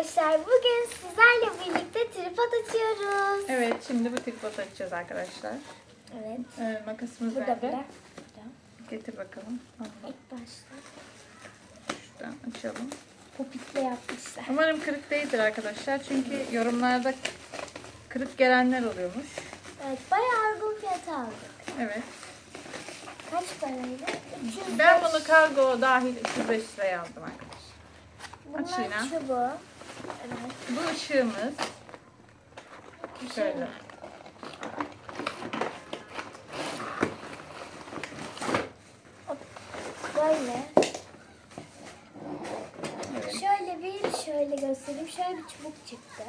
arkadaşlar. Bugün sizlerle birlikte tripod açıyoruz. Evet şimdi bu tripod açacağız arkadaşlar. Evet. Ee, makasımız Burada nerede? burada. Getir bakalım. Allah, İlk başta Şuradan açalım. popikle yapmışlar. Umarım kırık değildir arkadaşlar. Çünkü yorumlarda kırık gelenler oluyormuş. Evet bayağı uygun fiyata aldık. Evet. Kaç paraydı? 305. Ben bunu kargo dahil 305 liraya aldım arkadaşlar. Bunlar aç yine. çubuğu. Evet. Bu ışığımız. Şöyle. Böyle. Evet. Şöyle bir şöyle göstereyim. Şöyle bir çubuk çıktı.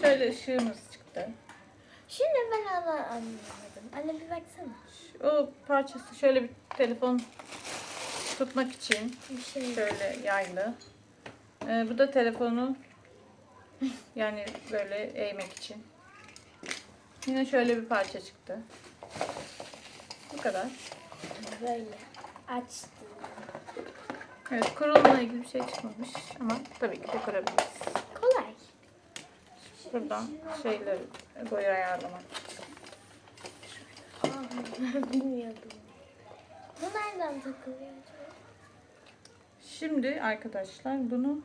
Şöyle ışığımız çıktı. Şimdi ben hala anlamadım. Anne bir baksana. O parçası şöyle bir telefon tutmak için Bir şey. şöyle yaylı. Ee, bu da telefonu yani böyle eğmek için. Yine şöyle bir parça çıktı. Bu kadar. Böyle. Açtım. Evet kurulumla ilgili bir şey çıkmamış ama tabii ki de kurabiliriz. Kolay. Buradan şeyleri boyu ayarlamak. Bilmiyordum. Bu nereden takılıyor acaba? Şimdi arkadaşlar bunu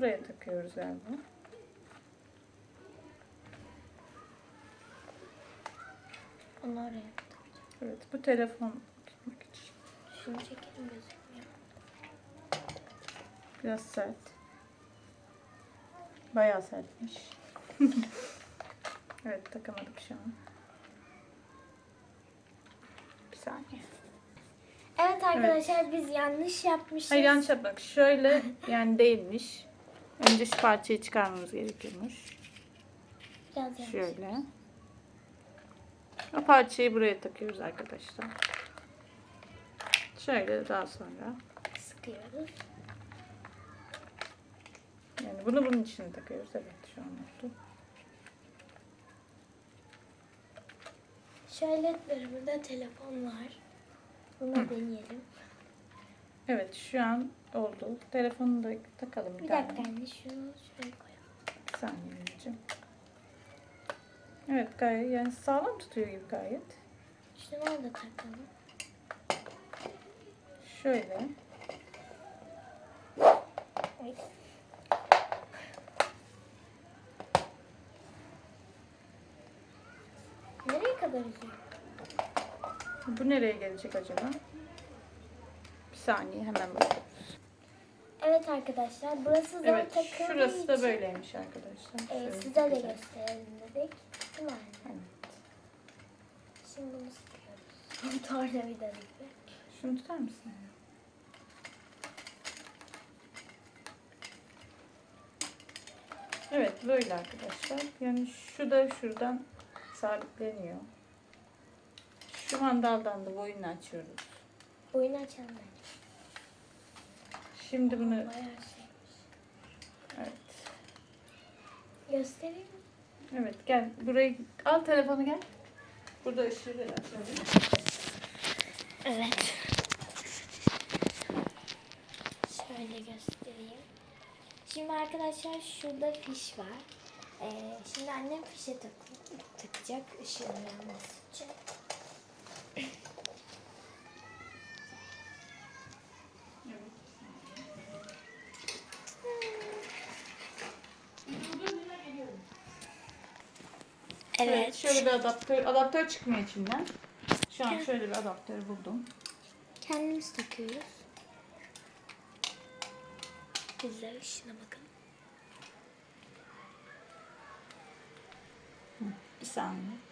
buraya takıyoruz galiba. Onu oraya. Evet bu telefon tutmak için. Şunu çekelim gözükmüyor. Biraz sert. Bayağı sertmiş. evet takamadık şu an. Bir saniye. Evet arkadaşlar biz yanlış yapmışız. Hayır yanlış yapmak. Şöyle yani değilmiş. Önce şu parçayı çıkarmamız gerekiyormuş. Biraz. Şöyle. O parçayı buraya takıyoruz arkadaşlar. Şöyle daha sonra. Sıkıyoruz. Yani bunu bunun içine takıyoruz. Evet şu an oldu. Şöyle burada telefon var. Bunu deneyelim. Evet şu an oldu. Telefonu da takalım bir, Bir tane. dakika anne şunu şuraya koyalım. Bir saniye anneciğim. Evet gayet yani sağlam tutuyor gibi gayet. Şunu da takalım. Şöyle. Ay. Nereye kadar uzuyor? Bu nereye gelecek acaba? Saniye hemen bakalım. Evet arkadaşlar burası zor Evet takıldığı şurası da böyleymiş arkadaşlar. e, Şöyle size de gösterelim dedik. Değil mi? Evet. Şimdi bunu sıkıyoruz. Tornavida gibi. Şunu tutar mısın? Evet böyle arkadaşlar. Yani şu da şuradan sabitleniyor. Şu mandaldan da boyunu açıyoruz. Oyunu açalım. Şimdi bunu Bayağı şeymiş. evet. Göstereyim mi? Evet gel burayı al telefonu gel. Burada ışığı da açalım. Evet. Şöyle göstereyim. Şimdi arkadaşlar şurada fiş var. Ee, şimdi annem fişe tak takacak ışığın yanması için. Evet. Şöyle bir adaptör, adaptör çıkmıyor içinden. Şu an şöyle bir adaptör buldum. Kendimiz takıyoruz. Güzel ışığına bakın. Bir saniye.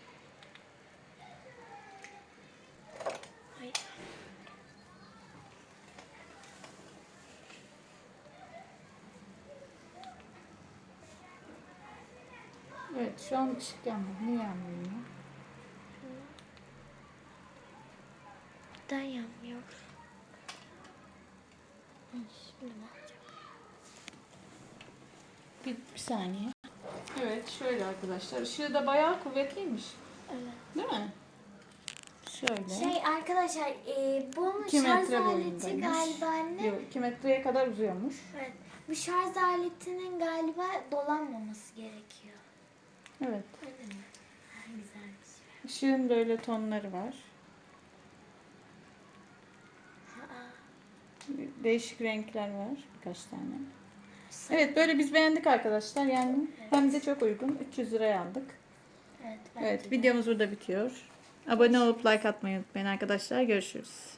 Şu an ışık yanmıyor. Niye yanmıyor? ya? Neden yanmıyor? Şimdi ne? Bir, bir saniye. Evet şöyle arkadaşlar. Işığı da bayağı kuvvetliymiş. Evet. Değil mi? Şöyle. Şey arkadaşlar e, bunun 2 şarj metre aleti boyundaymış. galiba anne. Yok 2 metreye kadar uzuyormuş. Evet. Bu şarj aletinin galiba dolanmaması gerekiyor. Evet. Işığın böyle tonları var. Değişik renkler var. Birkaç tane. Evet böyle biz beğendik arkadaşlar. Yani hem de çok uygun. 300 liraya aldık. evet, Evet de. videomuz burada bitiyor. Abone olup like atmayı unutmayın arkadaşlar. Görüşürüz.